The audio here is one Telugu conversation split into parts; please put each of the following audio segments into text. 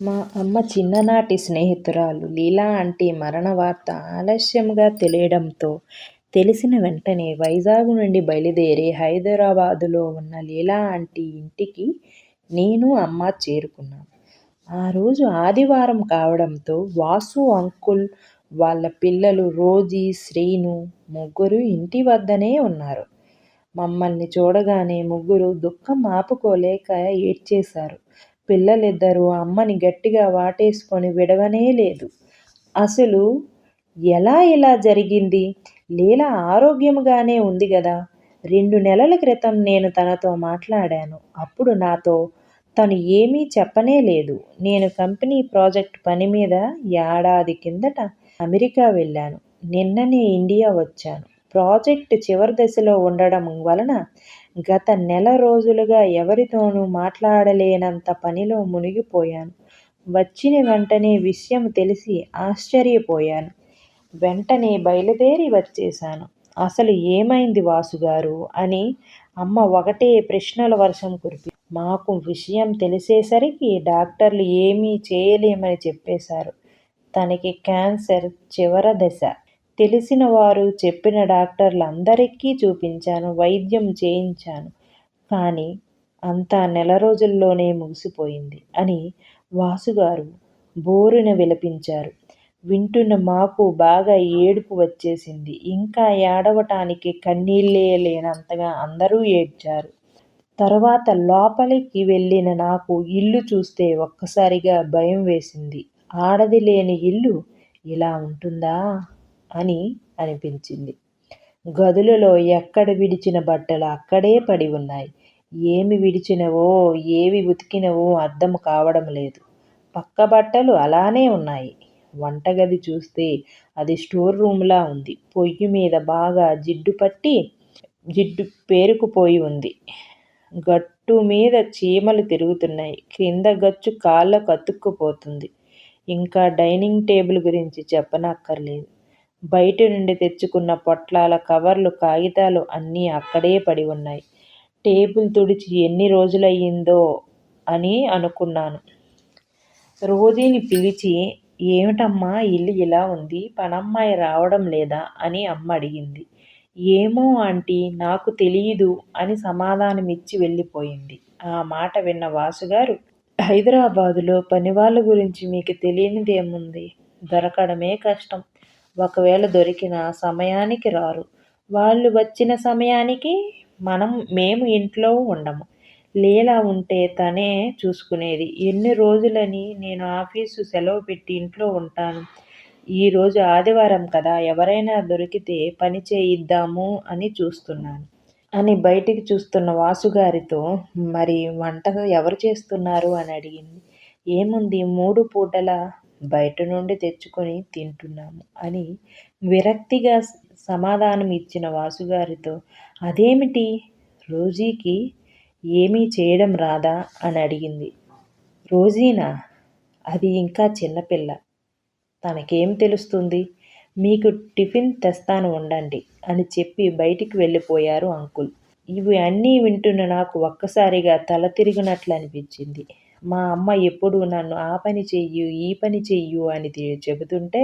మా అమ్మ చిన్ననాటి స్నేహితురాలు లీలా ఆంటీ మరణ వార్త ఆలస్యంగా తెలియడంతో తెలిసిన వెంటనే వైజాగ్ నుండి బయలుదేరి హైదరాబాదులో ఉన్న లీలా ఆంటీ ఇంటికి నేను అమ్మ చేరుకున్నాం. ఆ రోజు ఆదివారం కావడంతో వాసు అంకుల్ వాళ్ళ పిల్లలు రోజీ, శ్రీను ముగ్గురు ఇంటి వద్దనే ఉన్నారు. మమ్మల్ని చూడగానే ముగ్గురు దుఃఖం ఆపుకోలేక ఏడ్చేశారు. పిల్లలిద్దరూ అమ్మని గట్టిగా వాటేసుకొని విడవనే లేదు. అసలు ఎలా ఇలా జరిగింది? లీల ఆరోగ్యంగానే ఉంది కదా రెండు నెలల క్రితం నేను తనతో మాట్లాడాను. అప్పుడు నాతో తను ఏమీ చెప్పనే లేదు. నేను కంపెనీ ప్రాజెక్ట్ పని మీద ఏడాది కిందట అమెరికా వెళ్ళాను. నిన్ననే ఇండియా వచ్చాను. ప్రాజెక్ట్ చివరి దశలో ఉండడం వలన గత నెల రోజులుగా ఎవరితోనూ మాట్లాడలేనంత పనిలో మునిగిపోయాను. వచ్చిన వెంటనే విషయం తెలిసి ఆశ్చర్యపోయాను. వెంటనే బయలుదేరి వచ్చేశాను. అసలు ఏమైంది వాసుగారూ? అని అమ్మ ఒకటే ప్రశ్నల వర్షం కురిపి మాకు విషయం తెలిసేసరికి డాక్టర్లు ఏమీ చేయలేమని చెప్పేశారు. తనకి క్యాన్సర్ చివరి దశ. తెలిసిన వారు చెప్పిన డాక్టర్లందరికీ చూపించాను. వైద్యం చేయించాను. కానీ అంతా నెల రోజుల్లోనే ముగిసిపోయింది అని వాసుగారు బోరున విలపించారు. వింటున్న మాకు బాగా ఏడుపు వచ్చేసింది. ఇంకా ఏడవటానికి కన్నీళ్ళే లేనంతగా అందరూ ఏడ్చారు. తర్వాత లోపలికి వెళ్ళిన నాకు ఇల్లు చూస్తే ఒక్కసారిగా భయం వేసింది. ఆడది లేని ఇల్లు ఇలా ఉంటుందా? అని అనిపించింది. గదులలో ఎక్కడ విడిచిన బట్టలు అక్కడే పడి ఉన్నాయి. ఏమి విడిచినవో, ఏవి ఉతికినవో అర్థం కావడం లేదు. పక్క బట్టలు అలానే ఉన్నాయి. వంటగది చూస్తే అది స్టోర్ రూమ్లా ఉంది. పొయ్యి మీద బాగా జిడ్డు పట్టి జిడ్డు పేరుకుపోయి ఉంది. గట్టు మీద చీమలు తిరుగుతున్నాయి. క్రింద గచ్చు కాళ్ళకు అతుక్కుపోతుంది. ఇంకా డైనింగ్ టేబుల్ గురించి చెప్పనక్కర్లేదు. బయటి నుండి తెచ్చుకున్న పొట్లాల కవర్లు, కాగితాలు అన్నీ అక్కడే పడి ఉన్నాయి. టేబుల్ తుడిచి ఎన్ని రోజులయిందో అని అనుకున్నాను. రోజీని పిలిచి ఏమిటమ్మా ఇల్లు ఇలా ఉంది? పనమ్మాయి రావడం లేదా? అని అమ్మ అడిగింది. ఏమో ఆంటీ నాకు తెలియదు అని సమాధానమిచ్చి వెళ్ళిపోయింది. ఆ మాట విన్న వాసుగారు హైదరాబాదులో పనివాళ్ళ గురించి మీకు తెలియనిదేముంది? దొరకడమే కష్టం. ఒకవేళ దొరికిన సమయానికి రారు. వాళ్ళు వచ్చిన సమయానికి మనం మేము ఇంట్లో ఉండము. లీల ఉంటే తనే చూసుకునేది. ఎన్ని రోజులని నేను ఆఫీసు సెలవు పెట్టి ఇంట్లో ఉంటాను. ఈరోజు ఆదివారం కదా ఎవరైనా దొరికితే పని చేయిద్దాము అని చూస్తున్నాను. అని బయటికి చూస్తున్న వాసుగారితో మరి వంట ఎవరు చేస్తున్నారు? అని అడిగింది. ఏముంది మూడు పూటలా బయట నుండి తెచ్చుకొని తింటున్నాము అని విరక్తిగా సమాధానం ఇచ్చిన వాసుగారితో అదేమిటి? రోజీకి ఏమీ చేయడం రాదా? అని అడిగింది. రోజీనా? అది ఇంకా చిన్నపిల్ల. తనకేం తెలుస్తుంది? మీకు టిఫిన్ తెస్తాను ఉండండి అని చెప్పి బయటికి వెళ్ళిపోయారు అంకుల్. ఇవి అన్నీ వింటున్న నాకు ఒక్కసారిగా తల తిరిగినట్లు అనిపించింది మా అమ్మ ఎప్పుడు నన్ను ఆ పని చెయ్యి, ఈ పని చెయ్యు అని చెబుతుంటే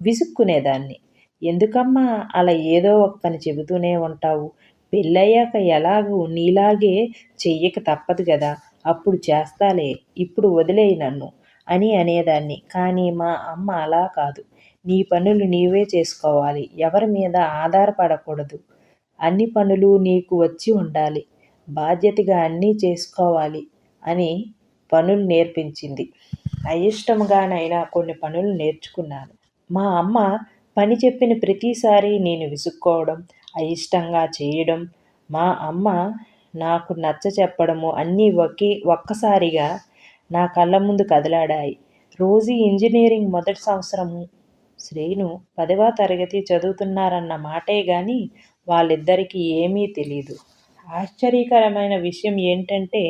విసుక్కునేదాన్ని. ఎందుకమ్మా అలా ఏదో ఒక పని చెబుతూనే ఉంటావు? పెళ్ళయ్యాక ఎలాగూ నీలాగే చెయ్యక తప్పదు కదా అప్పుడు చేస్తాలే. ఇప్పుడు వదిలేయి నన్ను అని అనేదాన్ని. కానీ మా అమ్మ అలా కాదు. నీ పనులు నీవే చేసుకోవాలి. ఎవరి మీద ఆధారపడకూడదు. అన్ని పనులు నీకు వచ్చి ఉండాలి. బాధ్యతగా అన్నీ చేసుకోవాలి అని పనులు నేర్పించింది. అయిష్టంగానైనా కొన్ని పనులు నేర్చుకున్నాను. మా అమ్మ పని చెప్పిన ప్రతిసారి నేను విసుక్కోవడం, అయిష్టంగా చేయడం, మా అమ్మ నాకు నచ్చ చెప్పడము అన్నీ ఒకే ఒక్కసారిగా నా కళ్ళ ముందు కదలాడాయి. రోజీ ఇంజనీరింగ్ మొదటి సంవత్సరము శ్రీను పదవ తరగతి చదువుతున్నారన్న మాటే కానీ వాళ్ళిద్దరికీ ఏమీ తెలీదు. ఆశ్చర్యకరమైన విషయం ఏంటంటే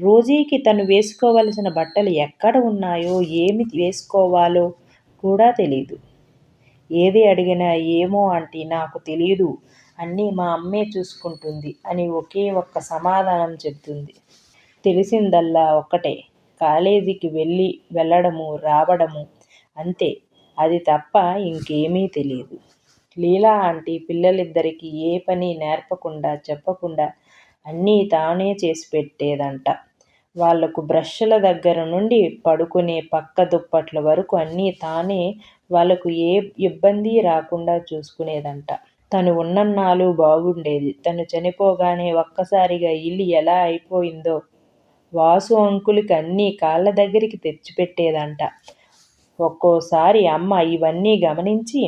రోజీకి తను వేసుకోవలసిన బట్టలు ఎక్కడ ఉన్నాయో, ఏమి వేసుకోవాలో కూడా తెలియదు ఏది అడిగినా ఏమో ఆంటీ నాకు తెలియదు అన్నీ మా అమ్మే చూసుకుంటుంది అని ఒకే ఒక్క సమాధానం చెబుతుంది. తెలిసిందల్లా ఒక్కటే కాలేజీకి వెళ్ళి వెళ్ళడము రావడము అంతే. అది తప్ప ఇంకేమీ తెలియదు లీలా ఆంటీ పిల్లలిద్దరికీ ఏ పని నేర్పకుండా చెప్పకుండా అన్నీ తానే చేసి పెట్టేదంట. వాళ్ళకు బ్రష్ల దగ్గర నుండి పడుకునే పక్క దుప్పట్ల వరకు అన్నీ తానే వాళ్ళకు ఏ ఇబ్బంది రాకుండా చూసుకునేదంట. తను ఉన్నన్నాళ్ళు బాగుండేది. తను చనిపోగానే ఒక్కసారిగా ఇల్లు ఎలా అయిపోయిందో వాసు అంకులకి అన్నీ కాళ్ళ దగ్గరికి తెచ్చిపెట్టేదంట ఒక్కోసారి అమ్మ ఇవన్నీ గమనించి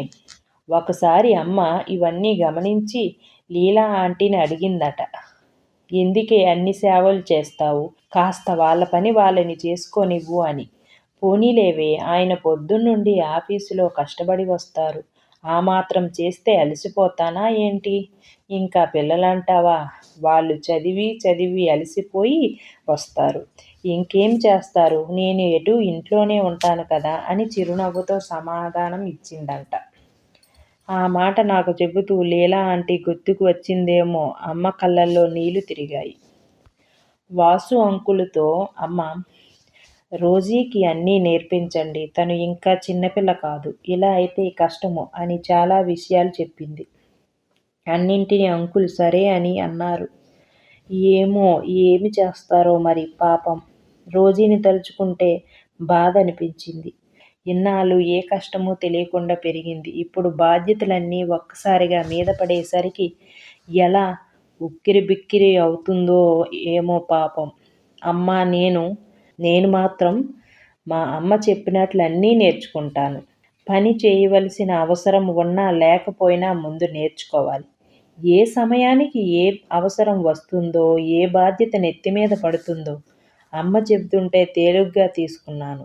ఒకసారి అమ్మ ఇవన్నీ గమనించి లీలా ఆంటీని అడిగిందట. ఎందుకే అన్ని సేవలు చేస్తావు? కాస్త వాళ్ళ పని వాళ్ళని చేసుకోనివ్వు అని. పోనీలేవే ఆయన పొద్దున్నుండి ఆఫీసులో కష్టపడి వస్తారు. ఆ మాత్రం చేస్తే అలసిపోతానా ఏంటి? ఇంకా పిల్లలంటావా? వాళ్ళు చదివి చదివి అలసిపోయి వస్తారు. ఇంకేం చేస్తారు? నేను ఎటు ఇంట్లోనే ఉంటాను కదా అని చిరునవ్వుతో సమాధానం ఇచ్చిందంట. ఆ మాట నాకు చెబుతూ లీలా ఆంటీ గుర్తుకు వచ్చిందేమో. అమ్మ కళ్ళల్లో నీళ్ళు తిరిగాయి. వాసు అంకులతో అమ్మ రోజీకి అన్నీ నేర్పించండి. తను ఇంకా చిన్నపిల్ల కాదు. ఇలా అయితే కష్టము అని చాలా విషయాలు చెప్పింది. అన్నింటినీ అంకుల్ సరే అని అన్నారు. ఏమో ఏమి చేస్తారో మరి పాపం. రోజీని తలుచుకుంటే బాధ అనిపించింది. ఇన్నాళ్ళు ఏ కష్టమూ తెలియకుండా పెరిగింది. ఇప్పుడు బాధ్యతలన్నీ ఒక్కసారిగా మీద పడేసరికి ఎలా ఉక్కిరి బిక్కిరి అవుతుందో ఏమో పాపం. అమ్మ నేను నేను మాత్రం మా అమ్మ చెప్పినట్లు అన్నీ నేర్చుకుంటాను. పని చేయవలసిన అవసరం ఉన్నా లేకపోయినా ముందు నేర్చుకోవాలి. ఏ సమయానికి ఏ అవసరం వస్తుందో ఏ బాధ్యత నెత్తి మీద పడుతుందో అమ్మ చెబుతుంటే తేలిగ్గా తీసుకున్నాను.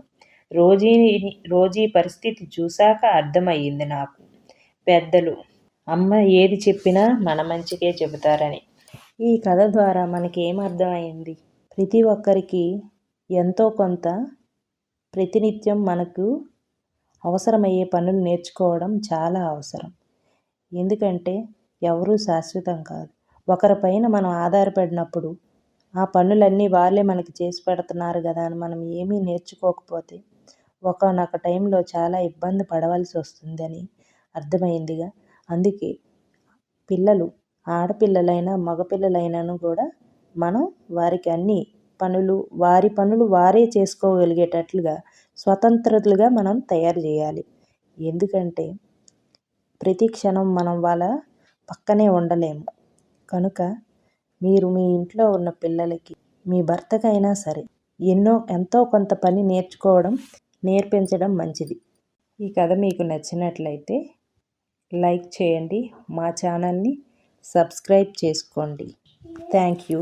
రోజీని రోజీ పరిస్థితి చూశాక అర్థమయ్యింది నాకు. పెద్దలు అమ్మ ఏది చెప్పినా మన మంచికే చెబుతారని. ఈ కథ ద్వారా మనకి ఏమర్థమైంది ప్రతి ఒక్కరికి ఎంతో కొంత ప్రతినిత్యం మనకు అవసరమయ్యే పనులు నేర్చుకోవడం చాలా అవసరం. ఎందుకంటే ఎవరూ శాశ్వతం కాదు. ఒకరిపైన మనం ఆధారపడినప్పుడు ఆ పనులన్నీ వాళ్ళే మనకి చేసి పెడుతున్నారు కదా అని మనం ఏమీ నేర్చుకోకపోతే ఒకనొక టైంలో చాలా ఇబ్బంది పడవలసి వస్తుందని అర్థమైందిగా. అందుకే పిల్లలు ఆడపిల్లలైనా మగపిల్లలైనను కూడా మనం వారికి అన్ని పనులు వారి పనులు వారే చేసుకోగలిగేటట్లుగా స్వతంత్రులుగా మనం తయారు చేయాలి. ఎందుకంటే ప్రతి క్షణం మనం వాళ్ళ పక్కనే ఉండలేము. కనుక మీరు మీ ఇంట్లో ఉన్న పిల్లలకి మీ భర్తకైనా సరే ఎన్నో ఎంతో కొంత పని నేర్చుకోవడం నేర్పించడం మంచిది. ఈ కథ మీకు నచ్చినట్లయితే లైక్ చేయండి మా ఛానల్ని సబ్స్క్రైబ్ చేసుకోండి. Thank you.